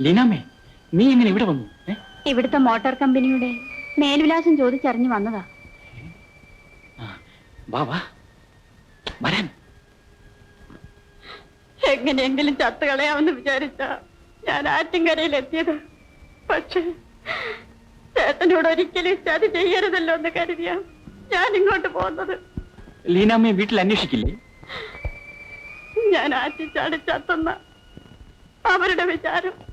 ലീനാമേ നീ എങ്ങനെ ഇവിടെ വന്നു? ഇവിടുത്തെ മോട്ടോർ കമ്പനിയുടെ മേൽവിലാസം ചോദിച്ചറിഞ്ഞു വന്നതാ. ആ, വാ വാ. വരാൻ. എങ്ങനെയെങ്കിലും ചത്തുകളയാമെന്ന് വിചാരിച്ച ഞാൻ ആറ്റിൻകരയിൽ എത്തിയത്. പക്ഷേ ചേട്ടനോട് ഒരിക്കലും ചതി ചെയ്യരുതല്ലോ എന്ന് കരുതിയാ ഞാൻ ഇങ്ങോട്ട് പോകുന്നത്. ലീനാമ്മയെ വീട്ടിൽ അന്വേഷിക്കില്ലേ? ഞാൻ ആറ്റിച്ചാടി ചത്തുന്ന അവരുടെ വിചാരം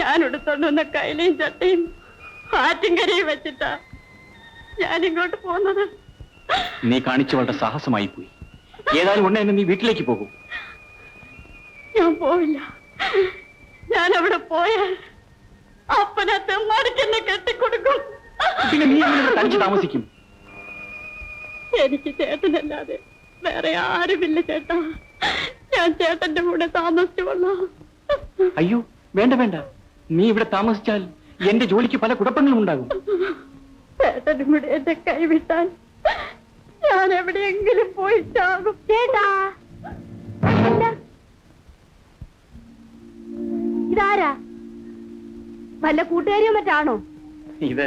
ഞാൻ എടുത്തോണ്ടുവന്ന കൈലയും ചട്ടയും ആറ്റിങ്കരയും വെച്ചിട്ടാ ഞാൻ ഇങ്ങോട്ട് പോകുന്നത് നീ കാണിച്ചു വളരെ സാഹസമായി പോയി ഏതായാലും ഉണ്ണ എന്നെ നീ വീട്ടിലേക്ക് പോകൂ. ഞാൻ പോവില്ല. ഞാൻ അവിടെ പോയാൽ അപ്പനെ തെമ്മാടിക്കെന്നെ കെട്ടിക്കൊടുക്കും. പിന്നെ നീ എങ്ങനെ ഇവിടെ തനിച്ച് താമസിക്കും. എനിക്ക് ചേട്ടനല്ലാതെ വേറെ ആരുമില്ല ചേട്ടാ. ഞാൻ ചേട്ടന്റെ കൂടെ താമസിച്ചു കൊള്ളാം. അയ്യോ വേണ്ട വേണ്ട. നീ ഇവിടെ താമസിച്ചാൽ എന്റെ ജോലിക്ക് പല കുഴപ്പങ്ങളും ഉണ്ടാകും. ചേട്ടനും കൂടെ എന്നെ കൈവിട്ടാൽ ഞാൻ എവിടെയെങ്കിലും പോയി ചാകും ചേട്ടാ ഇതാരാ? വല്ല കൂട്ടുകാരിയോ മറ്റാണോ? ഇത്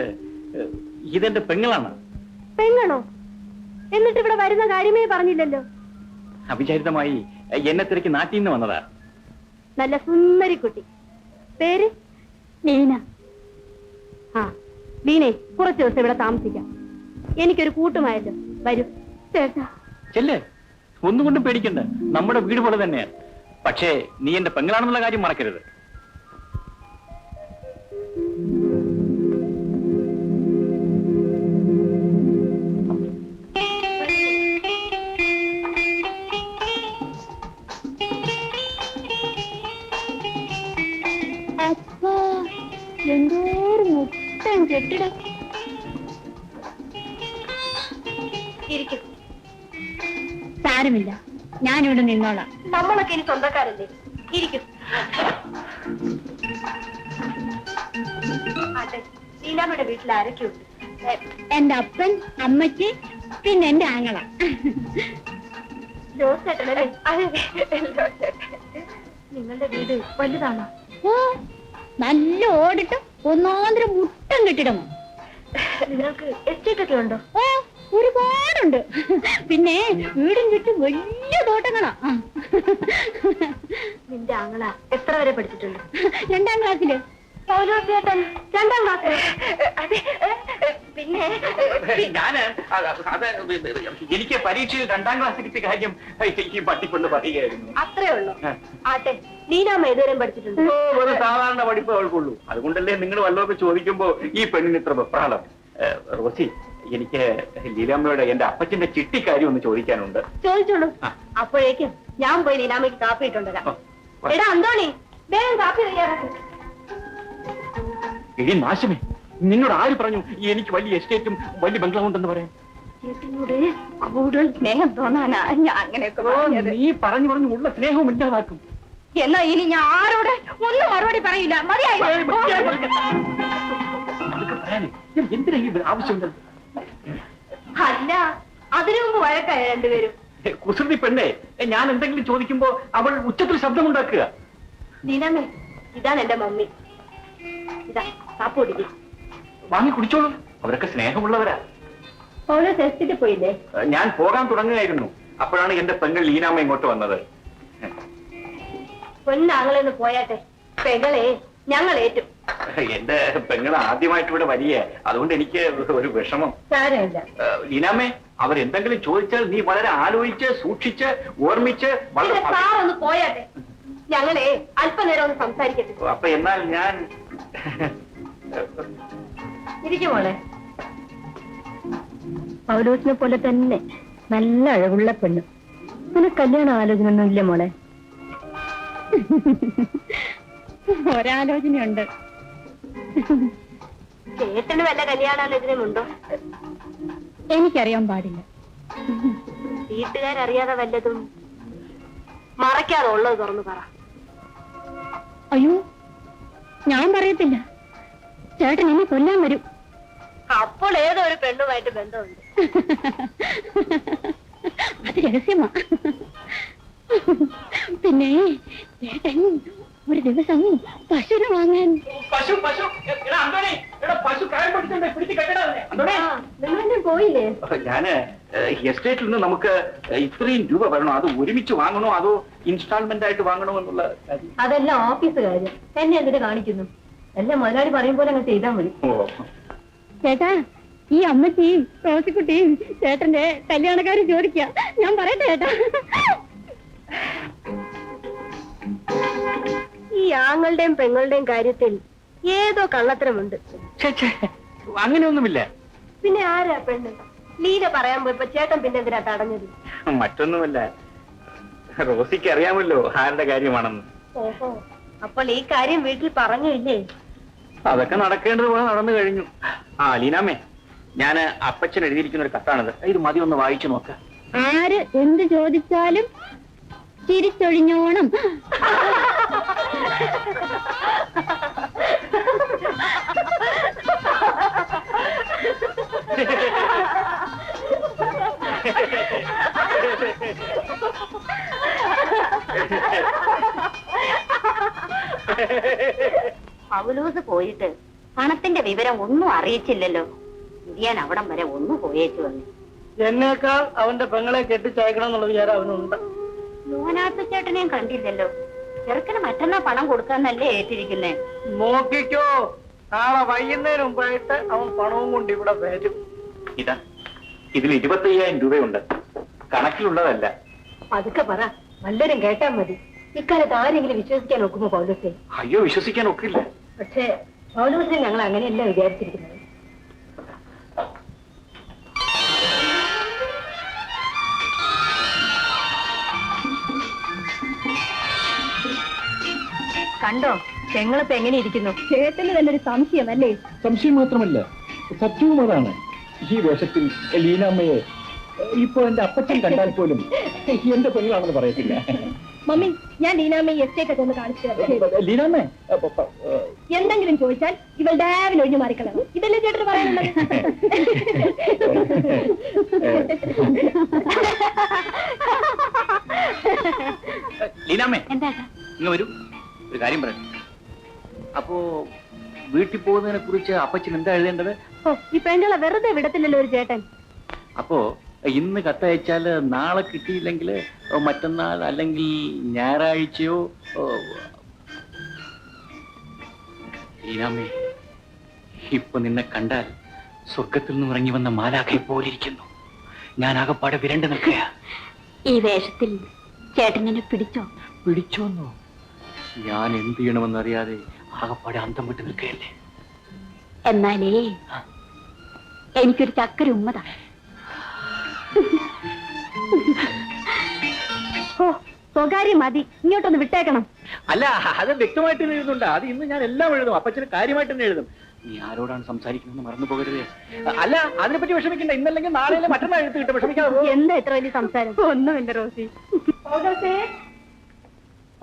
ഇതെന്റെ പെങ്ങളാണ്. പെങ്ങളോ? എന്നിട്ട് ഇവിടെ വരുന്ന കാര്യമേ പറഞ്ഞില്ലല്ലോ. അവിചാരിതമായി എന്നെ തിരക്ക് നാട്ടിൽ നിന്ന് വന്നതാ. നല്ല സുന്ദരി കുട്ടി. പേര്? ലീന. ആ ലീനെ കുറച്ച് ദിവസം ഇവിടെ താമസിക്കാം. എനിക്കൊരു കൂട്ടുമായല്ലോ വരൂ. ചേട്ടാ. ചെല്ലേ? ഒന്നും കൊണ്ടും പേടിക്കണ്ട. നമ്മുടെ വീട് പോലെ തന്നെയാണ് പക്ഷേ നീ എന്റെ പെങ്ങളാണെന്നുള്ള കാര്യം മറക്കരുത്. ഇരിക്കും. സാരമില്ല. ഞാനിവിടെ നിന്നോളാം. നമ്മളൊക്കെ ഇനി സ്വന്തക്കാരല്ലേ? ഇരിക്കും. അതെ ലീലാമ്മയുടെ വീട്ടിൽ ആരൊക്കെയുണ്ട്? എന്റെ അപ്പൻ അമ്മച്ചി പിന്നെ എന്റെ ആങ്ങള. ജോസേട്ടനല്ലേ? നിങ്ങളുടെ വീട് വലുതാണോ? ഓ നല്ല ഓടിട്ട് ഒന്നാന്തരം മുട്ടം കെട്ടിടമോ നിങ്ങൾക്ക് എസ്റ്റേറ്റ് ഒക്കെ ഉണ്ടോ? ഓ ഒരുപാടുണ്ട്. പിന്നെ വീടും ചുറ്റും വലിയ തോട്ടങ്ങളാ. നിന്റെ ആങ്ങള എത്ര വരെ പഠിച്ചിട്ടുണ്ട്? രണ്ടാം ക്ലാസ്സിൽ. പൗലോസേട്ടൻ രണ്ടാം പിന്നെ എനിക്ക് പരീക്ഷയിൽ രണ്ടാം ക്ലാസ് കിട്ടിയ കാര്യം എനിക്ക് പട്ടിക്കൊണ്ട് പറയുകയായിരുന്നു. അത്രേ ഉള്ളൂ. ആട്ടെ നീനാമ്മ ഏതുവരെയും പഠിച്ചിട്ടുണ്ട്? ഓ, സാധാരണ പഠിപ്പ് അവൾക്കുള്ളൂ അതുകൊണ്ടല്ലേ നിങ്ങൾ വല്ലതൊക്കെ ചോദിക്കുമ്പോ ഈ പെണ്ണിന് ഇത്ര വെപ്രാളം. ഏ, റോസി എനിക്ക് ലീലാമ്മയുടെ എന്റെ അപ്പച്ചന്റെ ചിട്ടി കാര്യം ഒന്ന് ചോദിക്കാനുണ്ട്. ചോദിച്ചോളൂ. അപ്പോഴേക്കും ഞാൻ പോയി ലീലാമ്മയ്ക്ക് കാപ്പി ഇട്ടുണ്ടരാം എടാ അന്തോണി വേഗം കാപ്പി എടി നാശമേ നിന്നോട് ആര് പറഞ്ഞു എനിക്ക് വലിയ എസ്റ്റേറ്റും വലിയ ബംഗ്ലാവ് ഉണ്ടെന്ന് പറയാൻ? കൂടുതൽ സ്നേഹം തോന്നാനാ ഞാൻ അങ്ങനെയൊക്കെ നീ പറഞ്ഞു പറഞ്ഞു ഉള്ള സ്നേഹവും ഇല്ലാതാക്കും. എന്നാ ഇനി ഞാൻ ആരോട് ഒന്നും മറുപടി പറയില്ല. മതിയായി എന്തിനാ ഈ ആവശ്യമുണ്ടത് അല്ല അതിനു മുമ്പ് വഴക്കായ രണ്ടുപേരും? കുസൃതി പെണ്ണേ ഞാൻ എന്തെങ്കിലും ചോദിക്കുമ്പോ അവൾ ഉച്ചത്തിൽ ശബ്ദമുണ്ടാക്കുക. നിനമേ ഇതാണ് എന്റെ മമ്മി. ഇതാ കാപ്പ് കുടിക്കും. വാങ്ങി കുടിച്ചോളൂ. അവരൊക്കെ സ്നേഹമുള്ളവരാ. ഓരോ ടെസ്റ്റിട്ട് പോയില്ലേ? ഞാൻ പോകാൻ തുടങ്ങുകയായിരുന്നു. അപ്പോഴാണ് എന്റെ പെങ്ങൾ ലീനാമ്മ ഇങ്ങോട്ട് വന്നത്. പൊന്നാങ്ങളെന്ന് പോയാട്ടെ പെങ്ങളെ ഞങ്ങൾ ഏറ്റും. എന്റെ പെങ്ങൾ ആദ്യമായിട്ട് ഇവിടെ വരിക അതുകൊണ്ട് എനിക്ക് ഒരു വിഷമം. സാരമില്ല. ലീനാമ്മേ അവരെന്തെങ്കിലും ചോദിച്ചാൽ നീ വളരെ ആലോചിച്ച് സൂക്ഷിച്ച് ഓർമ്മിച്ച് വളരെ പോയാട്ടെ. ഞങ്ങളെ അല്പനേരം ഒന്ന് സംസാരിക്കട്ടെ. അപ്പൊ എന്നാൽ ഞാൻ ഇരിക്കുമോളെ പൗലോസിനെ പോലെ തന്നെ നല്ല അഴകുള്ള പെണ്ണ്. നിനക്ക് കല്യാണ ആലോചന ഒന്നും ഇല്ല മോളെ? ഒരാലോചനയുണ്ട്. ചേട്ടന് വല്ല കല്യാണാലോചനയുണ്ടോ എനിക്കറിയാൻ പാടില്ല. വീട്ടുകാരറിയാതെ വല്ലതും മറയ്ക്കാതെ ഉള്ളത് തുറന്നു പറ. അയ്യോ ഞാൻ പറയത്തില്ല. ചേട്ടൻ എന്നെ കൊല്ലാൻ വരും. അപ്പോൾ ഏതോ ഒരു പെണ്ണുമായിട്ട് ബന്ധമുണ്ട്. അത് രഹസ്യമാ. പിന്നെ ചേട്ടൻ ഒരു ദിവസം പശുവിനെ വാങ്ങാൻ പശു പശു എടാ അന്തോണി എടാ പശു കായം പിടിച്ചിട്ടുണ്ട് പിടിച്ച് കെട്ടടാ അതിനെ. അന്തോണി നിങ്ങളെന്നെ പോയില്ലേ ഞാൻ എസ്റ്റേറ്റിൽ നിന്ന് നമുക്ക് ഇത്രയും രൂപ വരണോ? അത് ഒരുമിച്ച് വാങ്ങണോ? അതോ ഇൻസ്റ്റാൾമെന്റ് ആയിട്ട് വാങ്ങണോ എന്നുള്ള കാര്യം? അതെല്ലാം ഓഫീസ് കാര്യം. എന്നെ എന്തിനു കാണിക്കുന്നു? എല്ലാം മുതലാളി പറയും പോലെ അങ്ങ് ചെയ്താൽ മതി. ചേട്ടാ ഈ അമ്മച്ചിയും റോസിക്കുട്ടിയും ചേട്ടന്റെ കല്യാണക്കാരും ചോദിക്കുക ഞാൻ പറയട്ടെ ചേട്ടാ? ഈ ആങ്ങളുടെയും പെങ്ങളുടെയും കാര്യത്തിൽ ഏതോ കള്ളത്തരമുണ്ട്. അങ്ങനെയൊന്നുമില്ല. പിന്നെ ആരാ പെണ്ണ്? ലീല പറയാൻ പോയപ്പോ ചേട്ടൻ പിന്നെ എന്തിനാ തടഞ്ഞത്? മറ്റൊന്നുമല്ല. റോസിക്ക് അറിയാമല്ലോ ആരുടെ കാര്യമാണെന്ന്. ഓഹോ. അപ്പോൾ ഈ കാര്യം വീട്ടിൽ പറഞ്ഞു ഇല്ലേ അതൊക്കെ നടക്കേണ്ടതുപോലെ നടന്നു കഴിഞ്ഞു. ആ ലീനാമേ ഞാൻ അപ്പച്ചൻ എഴുതിയിരിക്കുന്ന ഒരു കത്താണിത്. ഇത് മതി ഒന്ന് വായിച്ചു നോക്ക. ആര് എന്ത് ചോദിച്ചാലും ചിരിച്ചൊഴിഞ്ഞോണം. പൗലൂസ് പോയിട്ട് പണത്തിന്റെ വിവരം ഒന്നും അറിയിച്ചില്ലല്ലോ. ഇന്ത്യൻ അവിടം വരെ ഒന്നു പോയേച്ചു വന്നു. എന്നേക്കാൾ അവന്റെ പെങ്ങളെ കെട്ടിച്ചയക്കണം എന്നുള്ള വിചാരം അവനുണ്ട്. ലോനാത്ത ചേട്ടനെയും കണ്ടില്ലല്ലോ. ചെറുക്കന് മറ്റന്നാ പണം കൊടുക്കാന്നല്ലേ ഏറ്റിരിക്കുന്നേ? നോക്കിക്കോ. നാളെ വൈകുന്നേരം മുമ്പായിട്ട് അവൻ പണവും കൊണ്ട് ഇവിടെ വരും. ഇതാ ഇതിൽ ഇരുപത്തി അയ്യായിരം രൂപയുണ്ട്. കണക്കിലുള്ളതല്ല. അതൊക്കെ പറ. വല്ലരും കേട്ടാ മതി. ഇക്കാലത്ത് ആരെങ്കിലും വിശ്വസിക്കാൻ ഒക്കുമോ പൗലോസെ? അയ്യോ വിശ്വസിക്കാൻ ഒക്കില്ല. പക്ഷേ പൗലോസിനെ ഞങ്ങൾ അങ്ങനെയല്ല വിചാരിച്ചിരിക്കുന്നത്. കണ്ടോ? പെങ്ങളിപ്പോ എങ്ങനെ ഇരിക്കുന്നു? ചേട്ടന് തന്നെ ഒരു സംശയം അല്ലേ സംശയം മാത്രമല്ല സത്യവും അതാണ്. ഈ വേഷത്തിൽ ലീനാമ്മയെ ഇപ്പൊ എന്റെ അപ്പച്ചൻ കണ്ടാൽ പോലും എന്റെ പെങ്ങളാണെന്ന് പറയത്തില്ല. മമ്മി ഞാൻ ലീനാമ്മയെ എസ്റ്റേറ്റ് ഒക്കെ ഒന്ന് കാണിച്ചു തരാം. ലീനാമ്മേ എന്തെങ്കിലും ചോദിച്ചാൽ ഇവൾ ഡാവിൽ ഒഴിഞ്ഞു മാറിക്കളണം ഇതല്ലേ ചേട്ടന് പറയാനുള്ളത്? ലീനാമ്മ എന്താ? ഇങ്ങ് വരൂ. ഒരു കാര്യം പറയാം അപ്പോ വീട്ടിൽ പോകുന്നതിനെ കുറിച്ച് അപ്പച്ചൻ എന്താ എഴുതേണ്ടത്? ഓ ഈ പെണ്ണുകളെ വെറുതെ വിടത്തില്ലല്ലോ ഒരു ചേട്ടൻ. അപ്പോ ഇന്ന് കത്തയച്ചാൽ നാളെ കിട്ടിയില്ലെങ്കിൽ മറ്റന്നാൾ അല്ലെങ്കിൽ ഞായറാഴ്ചയോ ഇപ്പൊ നിന്നെ കണ്ടാൽ സ്വർഗത്തിൽ നിന്ന് ഇറങ്ങി വന്ന മാലാഖയെ പോലിരിക്കുന്നു. ഞാൻ ആകപ്പാടെ വിരണ്ടു നിൽക്കുക ഈ വേഷത്തിൽ ചേട്ടനെ പിടിച്ചോ? പിടിച്ചോന്നോ? ഞാൻ എന്ത് ചെയ്യണമെന്നറിയാതെ ആകപ്പാടെ അന്തം വിട്ട് നിൽക്കുകയല്ലേ? എന്നാലേ എനിക്കൊരു ചക്കര ഉമ്മതാ ഓ സ്വകാര്യം മതി. ഇങ്ങോട്ടൊന്ന് വിട്ടേക്കണം. അല്ല അത് വ്യക്തമായിട്ട് തന്നെ എഴുതുന്നുണ്ട്. അത് ഇന്ന് ഞാൻ എല്ലാം എഴുതും. അപ്പച്ചന് കാര്യമായിട്ട് തന്നെ എഴുതും. നീ ആരോടാണ് സംസാരിക്കുന്നത് മറന്നു പോകരുതേ. അല്ല അതിനെപ്പറ്റി വിഷമിക്കണ്ട. ഇന്നല്ലെങ്കിൽ നാളെ മറ്റന്നാൾ എഴുത്ത് കിട്ടും. വിഷമിക്കാതെ എന്താ ഇത്ര വലിയ സംസാരം? ഒന്നുമില്ല റോസി. പൗലോസേ?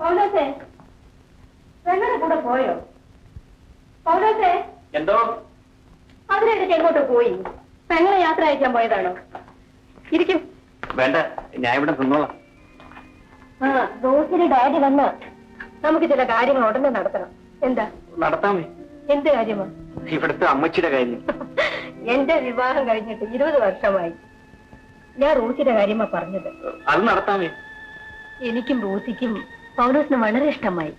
പൗലോസേ? പെങ്ങളുടെ കൂടെ പോയോ? പൗലോസേ എന്തോ? എങ്ങോട്ട് പോയി? പെങ്ങളെ യാത്ര അയക്കാൻ പോയതാണോ? ഇരിക്കും. വേണ്ട ഞാൻ ഇവിടെ നിന്നോളാം. ആ ഡാഡി വന്ന നമുക്ക് ചില കാര്യങ്ങൾ ഉടനെ നടത്തണം. എന്താ? നടത്താമേ എന്ത് കാര്യമാ? ഇവിടുത്തെ അമ്മച്ചിയുടെ കാര്യം. എന്റെ വിവാഹം കഴിഞ്ഞിട്ട് ഇരുപത് വർഷമായി. ഞാൻ റോസിയുടെ കാര്യമാ പറഞ്ഞത്. അത് നടത്താമേ എനിക്കും റോസിക്കും പൗലോസിനും വളരെ ഇഷ്ടമായി.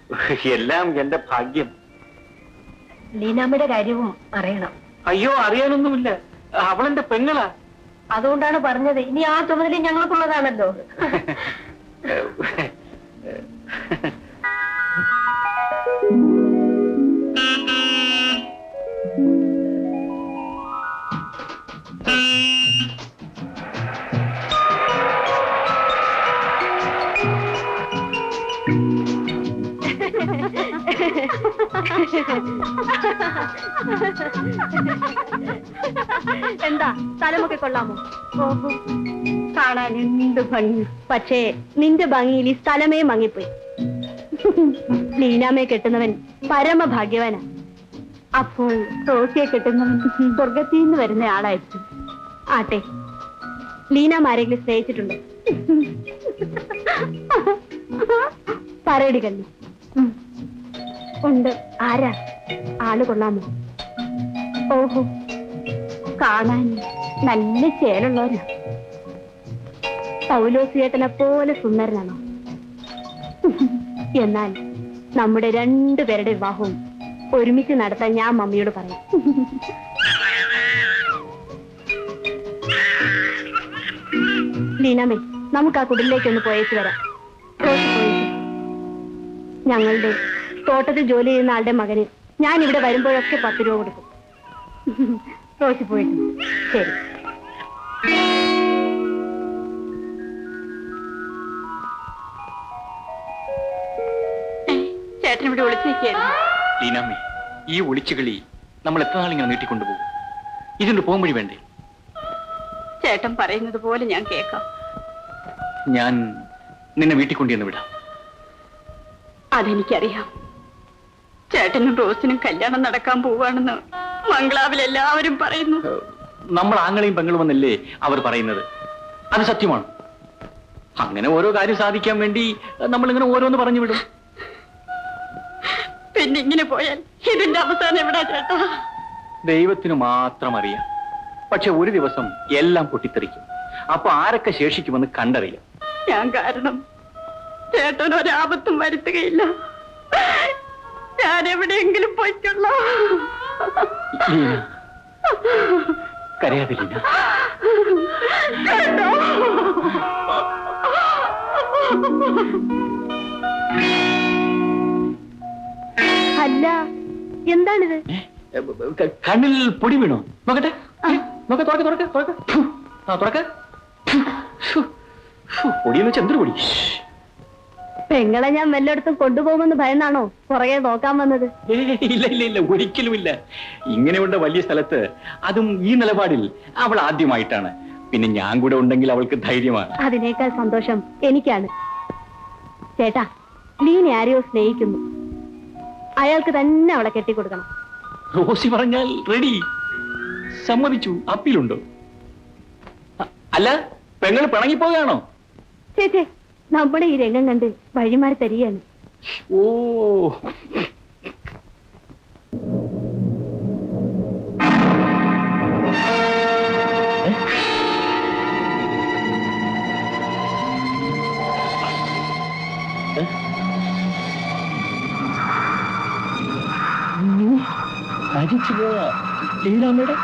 എല്ലാം എന്റെ ഭാഗ്യം. ലീനാമ്മയുടെ കാര്യവും അറിയണം. അയ്യോ അറിയാനൊന്നുമില്ല. അവളെന്റെ പെങ്ങളാ. അതുകൊണ്ടാണ് പറഞ്ഞത് ഇനി ആ ചുമതല ഞങ്ങൾക്കുള്ളതാണല്ലോ. എന്താ? സ്ഥലമൊക്കെ കൊള്ളാമോ? കാണാൻ എന്ത് ഭംഗി. പക്ഷേ നിന്റെ ഭംഗിയിൽ ഈ സ്ഥലമേ മങ്ങിപ്പോയി. ലീനാമയെ കെട്ടുന്നവൻ പരമഭാഗ്യവാനാ. അപ്പോൾ റോസിയെ കെട്ടുന്നവൻ സ്വർഗത്തിൽ നിന്ന് വരുന്ന ആളായിരിക്കും. ആട്ടെ ലീനാമ ആരെങ്കിലും സ്നേഹിച്ചിട്ടുണ്ടോ? പറയടി കണ്ണു. ഉണ്ട്. ആരാ? ആൾ കൊള്ളാമോ? ഓഹോ. കാണാൻ നല്ല ചേലുള്ളവരാ പൗലോസിയേട്ടനെ പോലെ സുന്ദരനാണോ? എന്നാൽ നമ്മുടെ രണ്ടുപേരുടെ വിവാഹവും ഒരുമിച്ച് നടത്താൻ ഞാൻ മമ്മിയോട് പറയാം. ലീനമേ നമുക്ക് ആ കുടിലേക്ക് ഒന്ന് പോയേച്ച് വരാം. ഞങ്ങളുടെ തോട്ടത്തിൽ ജോലി ചെയ്യുന്ന ആളുടെ മകന് ഞാൻ ഇവിടെ വരുമ്പോഴൊക്കെ പത്ത് രൂപ കൊടുക്കും. റോസി പോയിട്ട് ശരി. ചേട്ടൻ ഇവിടെ വിളിച്ചിരിക്കുകയായിരുന്നു ലീനാമ്മേ ഈ ഒളിച്ചുകളി നമ്മൾ എത്ര നാളിങ്ങനെ നീട്ടിക്കൊണ്ടുപോകും? ഇതിന്റെ പോകുമ്പഴി വേണ്ടേ? ചേട്ടൻ പറയുന്നത് പോലെ ഞാൻ കേൾക്കാം. ഞാൻ നിന്നെ വീട്ടിൽ കൊണ്ടുവന്ന് വിടാം. അതെനിക്കറിയാം. ചേട്ടനും റോസിനും കല്യാണം നടക്കാൻ പോവാണെന്ന് മംഗളാവിൽ എല്ലാവരും പറയുന്നു. നമ്മൾ ആങ്ങളെയും പെങ്ങളും എന്നല്ലേ അവർ പറയുന്നത്? അത് സത്യമാണ്. അങ്ങനെ ഓരോ കാര്യം സാധിക്കാൻ വേണ്ടി നമ്മൾ ഇങ്ങനെ ഓരോന്ന് പറഞ്ഞു വിടും. പിന്നെ ഇങ്ങനെ പോയാൽ ഇതിന്റെ അവസാനം എവിടാ ചേട്ടാ? ദൈവത്തിന് മാത്രം അറിയാം. പക്ഷെ ഒരു ദിവസം എല്ലാം പൊട്ടിത്തെറിക്കും. അപ്പൊ ആരൊക്കെ ശേഷിക്കുമെന്ന് കണ്ടറിയാം. ഞാൻ കാരണം ചേട്ടൻ ഒരാപത്തും വരുത്തുകയില്ല. ഞാൻ എവിടെയെങ്കിലും പോയിക്കൊള്ളാം കരയാതില്ല കരയാതെ ലീന അല്ല എന്താണിത്? കണ്ണിൽ പൊടി വീണോ? നോക്കട്ടെ. നോക്ക തുറക്ക തുറക്ക തുറക്ക. ആ തുറക്ക. പൊടിയെന്ന് വെച്ചാൽ എന്തൊരു പൊടി? പെങ്ങളെ ഞാൻ വല്ലയിടത്തും കൊണ്ടുപോകുമെന്ന് ഭയന്നാണോ പുറകെ നോക്കാൻ വന്നത്? ഇല്ല ഇല്ല ഇല്ല ഒരിക്കലും ഇല്ല ഇങ്ങനെയുള്ള വലിയ സ്ഥലത്ത് അതും ഈ നിലപാടിൽ അവൾ ആദ്യമായിട്ടാണ്. പിന്നെ ഞാൻ കൂടെ ഉണ്ടെങ്കിൽ അവൾക്ക് ധൈര്യമാണ്. അതിനേക്കാൾ സന്തോഷം എനിക്കാണ്. ചേട്ടാ ലീനെ ആരെയോ സ്നേഹിക്കുന്നു. അയാൾക്ക് തന്നെ അവളെ കെട്ടിക്കൊടുക്കണം. റോസി പറഞ്ഞാൽ റെഡി. സമ്മതിച്ചു. അപ്പീലുണ്ടോ? അല്ല പെങ്ങൾ പിണങ്ങിപ്പോവുകയാണോ ചേച്ചേ നമ്മുടെ ഈ രംഗം കണ്ട് വഴിമാറി തരികയാണ്. ഓ. മരിച്ചുപോയ ലീലാമ്മയുടെ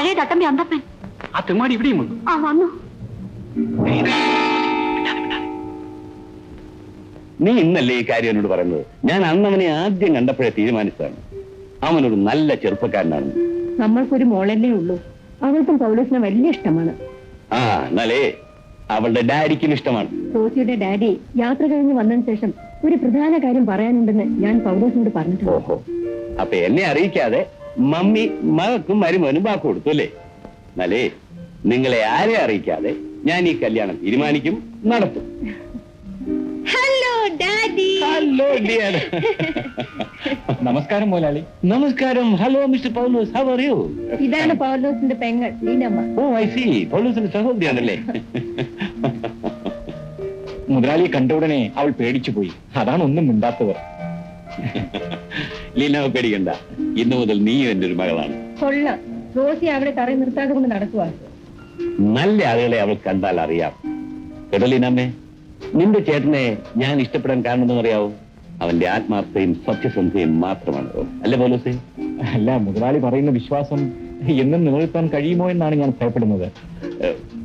പഴയ തട്ടമ്പി അന്തപ്പൻ. ആ തെമ്മാടി ഇവിടെയും വന്നു. ആ വന്നു. നീ ഇന്നല്ലേ ഈ കാര്യം എന്നോട് പറയുന്നത്? ഞാൻ അന്നവനെ ആദ്യം കണ്ടപ്പോഴേ തീരുമാനിച്ചതാണ്. അവനൊരു നല്ല ചെറുപ്പക്കാരനാണ്. നമ്മൾക്കൊരു മോളല്ലേ ഉള്ളൂ. അവൾക്കും പൗലോസിനെ വലിയ ഇഷ്ടമാണ്. ആ എന്നാലേ അവളുടെ ഡാഡിക്കും ഇഷ്ടമാണ്. റോസിയുടെ ഡാഡി യാത്ര കഴിഞ്ഞ് വന്നതിന് ശേഷം ഒരു പ്രധാന കാര്യം പറയാനുണ്ടെന്ന് ഞാൻ പൗലോസിനോട് പറഞ്ഞിട്ടുണ്ട്. ഓഹോ. അപ്പൊ എന്നെ അറിയിക്കാതെ മമ്മി മകക്കും മരുമോനും വാക്ക് കൊടുത്തു അല്ലേ? എന്നാലേ നിങ്ങളെ ആരെ അറിയിക്കാതെ ഞാൻ ഈ കല്യാണം തീരുമാനിക്കും നടത്തും. ഹലോ ഡാഡി ഹലോ ഡിയർ നമസ്കാരം മുതലാളി നമസ്കാരം. Hello mister Paulose. How are you ഇതാണ് പൗലോസിന്റെ പെങ്ങൾ ലീനമ്മ ഓ ഐ സി പൗലോസിന്റെ സഹോദരിയാണല്ലേ? മുതലാളിയെ കണ്ട ഉടനെ അവൾ പേടിച്ചു പോയി അതാണ് ഒന്നും മിണ്ടാത്തവർ. ലീന പേടിക്കണ്ട. ഇന്നു മുതൽ നീയും എന്റെ ഒരു മകളാണ്. കൊള്ളാം. റോസി അവിടെ തറയിൽ നിർത്താതെ കൊണ്ട് നടക്കുക നല്ല ആളുകളെ അവൾ കണ്ടാൽ അറിയാം. കെടലിനമ്മേ ലീനാമ്മേ നിന്റെ ചേട്ടനെ ഞാൻ ഇഷ്ടപ്പെടാൻ കാരണം അറിയാവോ? അവന്റെ ആത്മാർത്ഥയും സത്യസന്ധയും മാത്രമാണ്. അല്ലേ പോലീസേ? അല്ല മുതലാളി പറയുന്ന വിശ്വാസം എന്നും നിലനിർത്താൻ കഴിയുമോ എന്നാണ് ഞാൻ ഭയപ്പെടുന്നത്.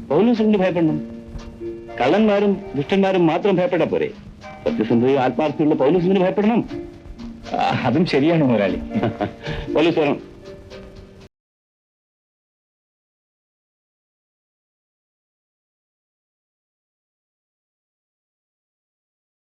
പോലീസിന് ഭയപ്പെടണം? കള്ളന്മാരും ദുഷ്ടന്മാരും മാത്രം ഭയപ്പെടാ പോരെ. സത്യസന്ധയും ആത്മാർത്ഥയുള്ള പോലീസിന് ഭയപ്പെടണം? അതും ശരിയാണ് മുതലാളി. പോലീസ് വരണം